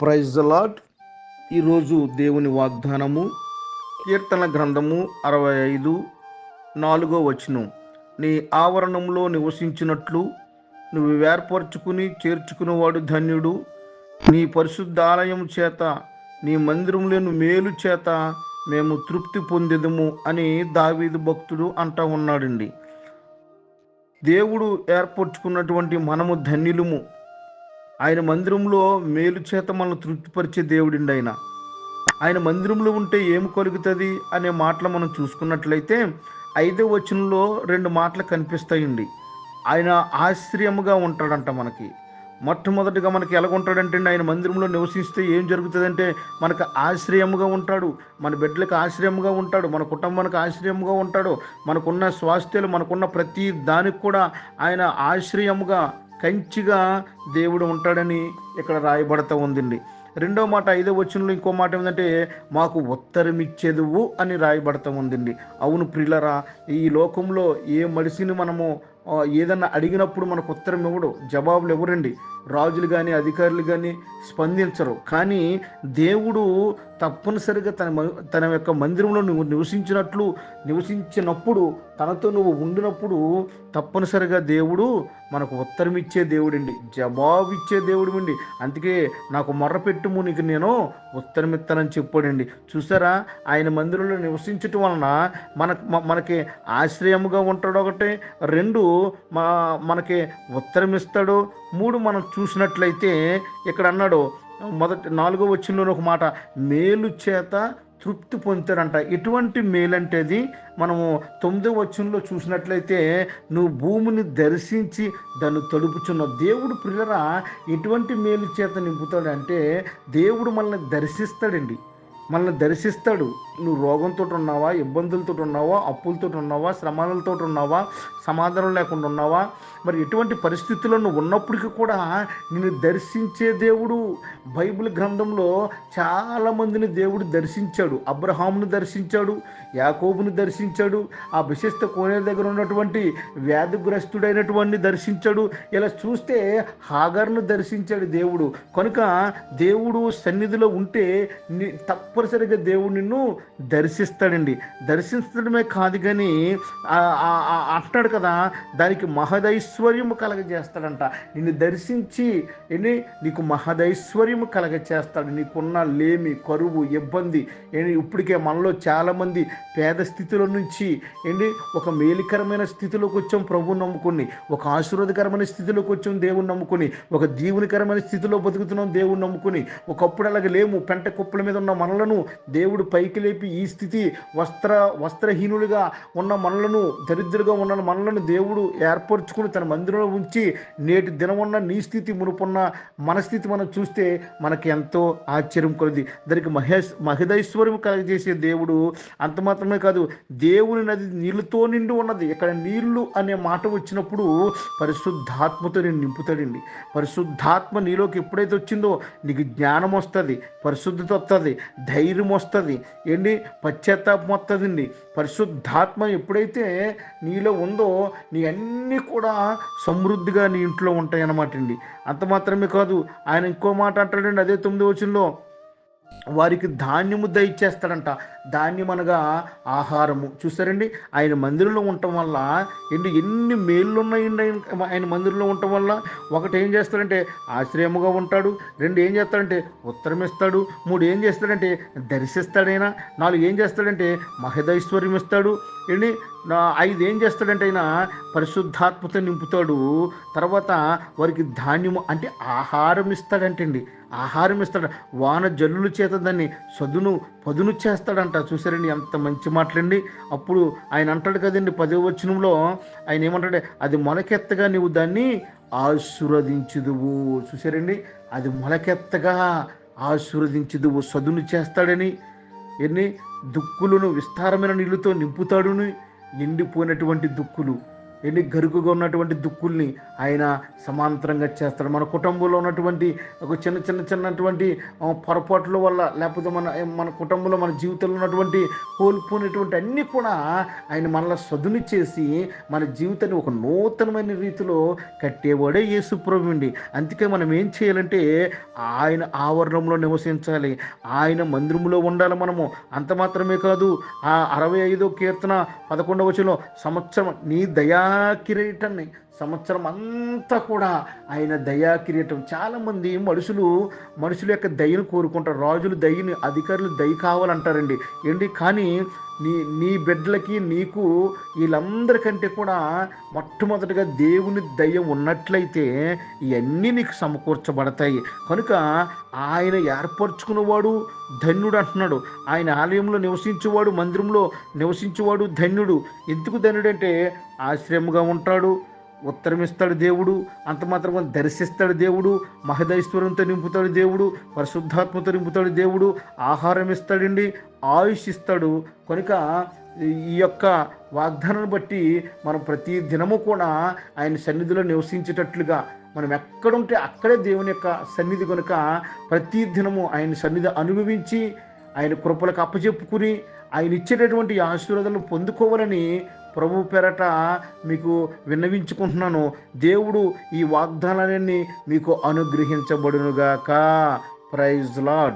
Praise lord ఈరోజు దేవుని వాగ్దానము కీర్తన గ్రంథము అరవై ఐదు నాలుగో వచనం. నీ ఆవరణంలో నివసించినట్లు నువ్వు వేర్పరచుకుని చేర్చుకునేవాడు ధన్యుడు. నీ పరిశుద్ధ ఆలయం చేత నీ మందిరంలోని మేలు చేత మేము తృప్తి పొందేదము అని దావీదు భక్తుడు అంటా ఉన్నాడండి. దేవుడు ఏర్పరచుకున్నటువంటి మనము ధన్యులము. ఆయన మందిరంలో మేలు చేత మనల్ని తృప్తిపరిచే దేవుడిండి ఆయన ఆయన మందిరంలో ఉంటే ఏమి కలుగుతుంది అనే మాటలు మనం చూసుకున్నట్లయితే ఐదో వచనంలో రెండు మాటలు కనిపిస్తాయండి. ఆయన ఆశ్చర్యముగా ఉంటాడంట మనకి. మొట్టమొదటిగా మనకి ఎలాగుంటాడంటే ఆయన మందిరంలో నివసిస్తే ఏం జరుగుతుందంటే మనకు ఆశ్రయముగా ఉంటాడు. మన బిడ్డలకు ఆశ్రయముగా ఉంటాడు. మన కుటుంబానికి ఆశ్రయముగా ఉంటాడు. మనకున్న స్వాస్థ్యాలు మనకున్న ప్రతి దానికి కూడా ఆయన ఆశ్రయముగా కంచిగా దేవుడు ఉంటాడని ఇక్కడ రాయబడతా ఉందండి. రెండో మాట ఐదో వచనంలో ఇంకో మాట ఏంటంటే మాకు ఉత్తరం ఇచ్చేదువు అని రాయబడతా ఉందండి. అవును ప్రిలరా ఈ లోకంలో ఏ మనిషిని మనము ఏదన్నా అడిగినప్పుడు మనకు ఉత్తరం ఇవ్వడు జవాబులు ఇవ్వరండి. రాజులు కానీ అధికారులు కానీ స్పందించరు. కానీ దేవుడు తప్పనిసరిగా తన తన యొక్క మందిరంలో నువ్వు నివసించినట్లు నివసించినప్పుడు తనతో నువ్వు ఉండినప్పుడు తప్పనిసరిగా దేవుడు మనకు ఉత్తరం ఇచ్చే దేవుడండి. జవాబు ఇచ్చే దేవుడు అండి అందుకే నాకు మొర్ర పెట్టుము నీకు నేను ఉత్తరం ఇస్తానని చెప్పాడండి. చూసారా? ఆయన మందిరంలో నివసించటం వలన మన మనకి ఆశ్రయముగా ఉంటాడు ఒకటి. రెండు మా మనకి ఉత్తరం ఇస్తాడు మూడు మనం చూసినట్లయితే ఇక్కడ అన్నాడు మొదటి నాలుగో వచ్చిన ఒక మాట మేలు చేత తృప్తి పొందుతారంట. ఎటువంటి మేలంటేది మనము తొమ్మిదో వచనంలో చూసినట్లయితే నువ్వు భూమిని దర్శించి దాన్ని తడుపుచున్న దేవుడు ప్రియరా ఎటువంటి మేలు చేత నింపుతాడు అంటే దేవుడు మనల్ని దర్శిస్తాడండి. మనల్ని దర్శిస్తాడు. నువ్వు రోగంతో ఉన్నావా ఇబ్బందులతో ఉన్నావా అప్పులతో ఉన్నావా శ్రమాలతో ఉన్నావా సమాధానం లేకుండా ఉన్నావా? మరి ఎటువంటి పరిస్థితుల్లో నువ్వు ఉన్నప్పటికీ కూడా నిన్ను దర్శించే దేవుడు బైబిల్ గ్రంథంలో చాలామందిని దేవుడు దర్శించాడు. అబ్రహామును దర్శించాడు యాకోబును దర్శించాడు ఆ విశిష్ట కోనే దగ్గర ఉన్నటువంటి వ్యాధిగ్రస్తుడైనటువంటి దర్శించాడు. ఇలా చూస్తే హాగర్ను దర్శించాడు దేవుడు. కనుక దేవుడు సన్నిధిలో ఉంటే తప్పనిసరిగా దేవుడు నిన్ను దర్శిస్తాడండి. దర్శించడమే కాదు కానీ అంటాడు కదా దానికి మహదైశ్వర్యము కలగజేస్తాడంట. నిన్ను దర్శించి ఏంటి? నీకు మహదైశ్వర్యము కలగజేస్తాడు. నీకున్న లేమి కరువు ఇబ్బంది ఏంటి? ఇప్పటికే మనలో చాలామంది పేద స్థితిలో నుంచి ఏంటి? ఒక మేలికరమైన స్థితిలోకి వచ్చాం ప్రభువు నమ్ముకుని ఒక ఆశీర్వాదకరమైన స్థితిలోకి వచ్చాం దేవుని నమ్ముకుని ఒక దీవునికరమైన స్థితిలో బతుకుతున్నాం దేవుని నమ్ముకుని ఒకప్పుడు అలాగే లేము పెంట కుప్పల మీద ఉన్న మనలను దేవుడు పైకి లేపి ఈ స్థితి వస్త్ర వస్త్రహీనులుగా ఉన్న మనలను దరిద్రులుగా ఉన్న మనలను దేవుడు ఏర్పరచుకుని తన మందిరంలో ఉంచి నేటి దినమున్న నీ స్థితి మునుపున్న మన స్థితి మనం చూస్తే మనకి ఎంతో ఆశ్చర్యం కొలది దానికి మహేష్ మహిదైశ్వర్యం కలగజేసే దేవుడు అంత మాత్రమే కాదు దేవుని నది నీళ్ళతో నిండి ఉన్నది. ఇక్కడ నీళ్ళు అనే మాట వచ్చినప్పుడు పరిశుద్ధాత్మతో నేను నింపుతాడండి. పరిశుద్ధాత్మ నీలోకి ఎప్పుడైతే వచ్చిందో నీకు జ్ఞానం వస్తుంది పరిశుద్ధత వస్తుంది ధైర్యం వస్తుంది. ఏంటి పశ్చాత్తాపం వస్తుందండి పరిశుద్ధాత్మ ఎప్పుడైతే నీలో ఉందో నీ అన్నీ కూడా సమృద్ధిగా నీ ఇంట్లో ఉంటాయి అన్నమాట అండి అంత మాత్రమే కాదు ఆయన ఇంకో మాట అంటాడండి అదే తొమ్మిది వచనంలో. వారికి ధాన్యము దయచేస్తాడంట. ధాన్యం అనగా ఆహారము. చూసారండి ఆయన మందిరంలో ఉండటం వల్ల ఎన్ని ఎన్ని మేళ్ళు ఉన్నాయండి ఆయన ఆయన మందిరంలో ఉండటం వల్ల? ఒకటి ఏం చేస్తాడంటే ఆశ్రయముగా ఉంటాడు. రెండు ఏం చేస్తాడంటే ఉత్తరం ఇస్తాడు మూడు ఏం చేస్తాడంటే దర్శిస్తాడైనా. నాలుగు ఏం చేస్తాడంటే మహదైశ్వర్యం ఇస్తాడు ఏంటి ఐదు ఏం చేస్తాడంటే ఆయన పరిశుద్ధాత్మతో నింపుతాడు. తర్వాత వారికి ధాన్యము అంటే ఆహారం ఇస్తాడంటండి. ఆహారం ఇస్తాడు. వాన జల్లుల చేత దాన్ని సదును పదును చేస్తాడంట. చూసారండి ఎంత మంచి మాటలండి. అప్పుడు ఆయన అంటాడు కదండి పదవ వచనంలో ఆయన ఏమంటాడు అది మొలకెత్తగా నువ్వు దాన్ని ఆశీర్వదించుదువు. చూసారండి? అది మొలకెత్తగా ఆశీర్వదించుదువు సదును చేస్తాడని. ఎన్ని? దుక్కులను విస్తారమైన నీళ్ళతో నింపుతాడుని. ఎండిపోయినటువంటి దుక్కులు ఎన్ని గరుకుగా ఉన్నటువంటి దుక్కుల్ని ఆయన సమాంతరంగా చేస్తాడు. మన కుటుంబంలో ఉన్నటువంటి ఒక చిన్న చిన్న చిన్నటువంటి పొరపాట్ల వల్ల లేకపోతే మన మన కుటుంబంలో మన జీవితంలో ఉన్నటువంటి కోల్పోయినటువంటి అన్నీ కూడా ఆయన మనల్ని సదును చేసి మన జీవితాన్ని ఒక నూతనమైన రీతిలో కట్టేవాడే యేసుప్రభు అండి. అందుకే మనం ఏం చేయాలంటే ఆయన ఆవరణంలో నివసించాలి. ఆయన మందిరంలో ఉండాలి మనము. అంత మాత్రమే కాదు ఆ అరవై ఐదో కీర్తన పదకొండవ వచనంలో సంవత్సరం నీ దయా కిరీటాన్ని సంవత్సరం అంతా కూడా ఆయన దయాకిరీటం చాలామంది మనుషులు మనుషుల యొక్క దయను కోరుకుంటారు. రాజులు దయని అధికారులు దయ కావాలంటారండి. ఏంటి? కానీ నీ నీ బిడ్డలకి నీకు వీళ్ళందరికంటే కూడా మొట్టమొదటిగా దేవుని దయ ఉన్నట్లయితే ఇవన్నీ నీకు సమకూర్చబడతాయి. కనుక ఆయన ఏర్పరచుకున్నవాడు ధన్యుడు అంటున్నాడు. ఆయన ఆలయంలో నివసించేవాడు మందిరంలో నివసించేవాడు ధన్యుడు. ఎందుకు ధన్యుడు అంటే ఆశ్రయముగా ఉంటాడు. ఉత్తరం ఇస్తాడు దేవుడు అంత మాత్రం దర్శిస్తాడు దేవుడు మహదైశ్వరంతో నింపుతాడు దేవుడు పరిశుద్ధాత్మతో నింపుతాడు దేవుడు ఆహారం ఇస్తాడండి ఆయుష్ ఇస్తాడు కనుక ఈ యొక్క వాగ్దానాన్ని బట్టి మనం ప్రతి దినము కూడా ఆయన సన్నిధిలో నివసించేటట్లుగా మనం ఎక్కడుంటే అక్కడే దేవుని యొక్క సన్నిధి కనుక ప్రతి దినము ఆయన సన్నిధి అనుభవించి ఆయన కృపలకు అప్పచెప్పుకుని ఆయన ఇచ్చేటటువంటి ఆశీర్వాదాలను పొందుకోవాలని ప్రభు పెరట మీకు విన్నవించుకుంటున్నాను. దేవుడు ఈ వాగ్దానాన్ని మీకు అనుగ్రహించబడునుగాక. Praise lord